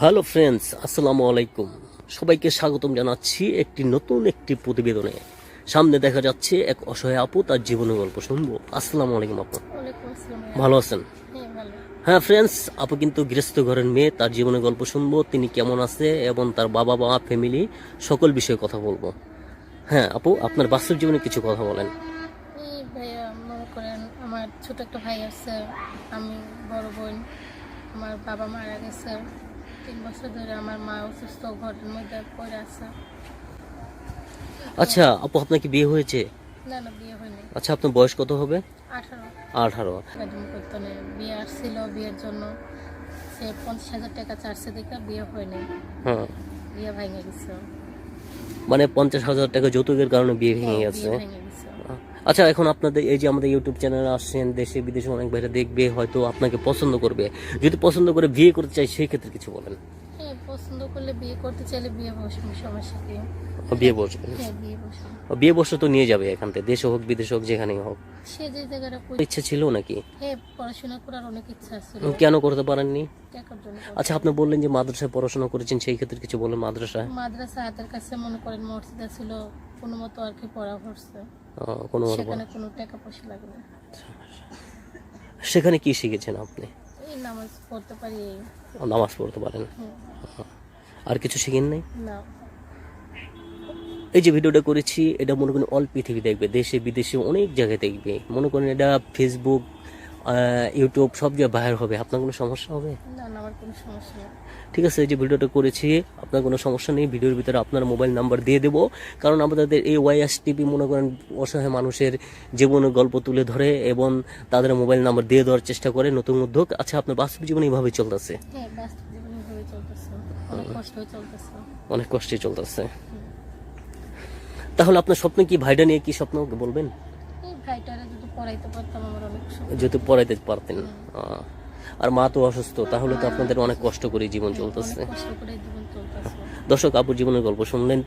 Hello friends আসসালামু আলাইকুম সবাইকে স্বাগতম জানাচ্ছি একটি নতুন একটি প্রতিবেদনে। সামনে দেখা যাচ্ছে এক অসহায় আপু তার জীবনের গল্প শুনব। আসসালামু আলাইকুম আপু। ভালো আছেন? হ্যাঁ হ্যাঁ ফ্রেন্ডস আপু কিন্তু গৃহস্থ ঘরের মেয়ে তার জীবনের গল্প শুনব তিনি কেমন আছে এবং তার বাবা মা ফ্যামিলি সকল বিষয়ে কথা বলব। হ্যাঁ আপু আপনার বাস্তব জীবনে কিছু কথা বলেন। করেন আমার ছোট একটা ভাই আছে আমি বড় বোন আমার বাবা মারা গেছে। তিন বছর ধরে আমার মা অসুস্থ ঘরের মধ্যে পড়ে আছে। আচ্ছা আপু আপনার কি বিয়ে হয়েছে? না না বিয়ে হয়নি। আচ্ছা আপনার বয়স কত হবে? আঠারো। আঠারো। বেদম কীর্তনে বিয়ে আসছিল বিয়ের জন্য। সে পঞ্চাশ হাজার টাকা চারশো দেখে বিয়ে হয়নি। হ্যাঁ। বিয়ে ভেঙে গেছে। মানে পঞ্চাশ হাজার টাকা যৌতুকের কারণে বিয়ে ভেঙে বিয়ে ভেঙে গেছে। আচ্ছা এখন আপনাদের এই যে আমাদের ইউটিউব চ্যানেলে আসছেন দেশে বিদেশে অনেক ভাইরা দেখবে হয়তো আপনাকে পছন্দ করবে। যদি পছন্দ করে বিয়ে করতে চাই সেই ক্ষেত্রে কিছু বলেন। হ্যাঁ পছন্দ করলে বিয়ে করতে চাইলে বিয়ে বসবে সমস্যা কি বিয়ে বসবেন হ্যাঁ বিয়ে বসবে। বিয়ে বসে তো নিয়ে যাবে এখান থেকে দেশে হোক বিদেশে হোক যেখানেই হোক। সে যে জায়গাটা ইচ্ছা ছিল নাকি? হ্যাঁ পড়াশোনা করার অনেক ইচ্ছা ছিল কেন করতে পারেননি। আচ্ছা আপনি বললেন যে মাদ্রাসায় পড়াশোনা করেছেন সেই ক্ষেত্রে কিছু বলেন মাদ্রাসায়। মাদ্রাসা হাতের কাছে মনে করেন মর্যাদা ছিল কোনো মতো আর কি পড়া পড়ছে কোনো সেখানে কোনো টাকা পয়সা লাগে না। সেখানে কি শিখেছেন আপনি? এই নামাজ পড়তে পারি নামাজ পড়তে পারেন। আর কিছু শিখেন নাই? না। এই যে ভিডিওটা করেছি এটা মনে করেন অল পৃথিবী দেখবে। দেশে বিদেশে অনেক জায়গায় দেখবে। মনে করেন এটা ফেসবুক ইউটিউব সব জায়গায় বাইর হবে। আপনার কোনো সমস্যা হবে? না। কোনো সমস্যা নেই। ঠিক আছে এই যে ভিডিওটা করেছি আপনার কোনো সমস্যা নেই ভিডিওর ভিতরে আপনার মোবাইল নাম্বার দিয়ে দেবো। কারণ আমাদের এই ওয়াইএস টিভি মনে করেন অসহায় মানুষের জীবনের গল্প তুলে ধরে এবং তাদের মোবাইল নাম্বার দিয়ে দেওয়ার চেষ্টা করে নতুন উদ্যোগ। আচ্ছা আপনার বাস্তব জীবন এইভাবে চলতেছে? হ্যাঁ চলতেছে। অনেক কষ্ট চলতেছে। তাহলে আপনার স্বপ্ন কি ভাইটা নিয়ে কি স্বপ্ন বলবেন? যদি পড়াইতে পারতাম আমার অনেক যদি পড়াইতে পারতেন। আর মা তো অসুস্থ তাহলে তো আপনাদের অনেক কষ্ট করে জীবন চলতেছে। দর্শক আপুর জীবনের গল্প শুনলেন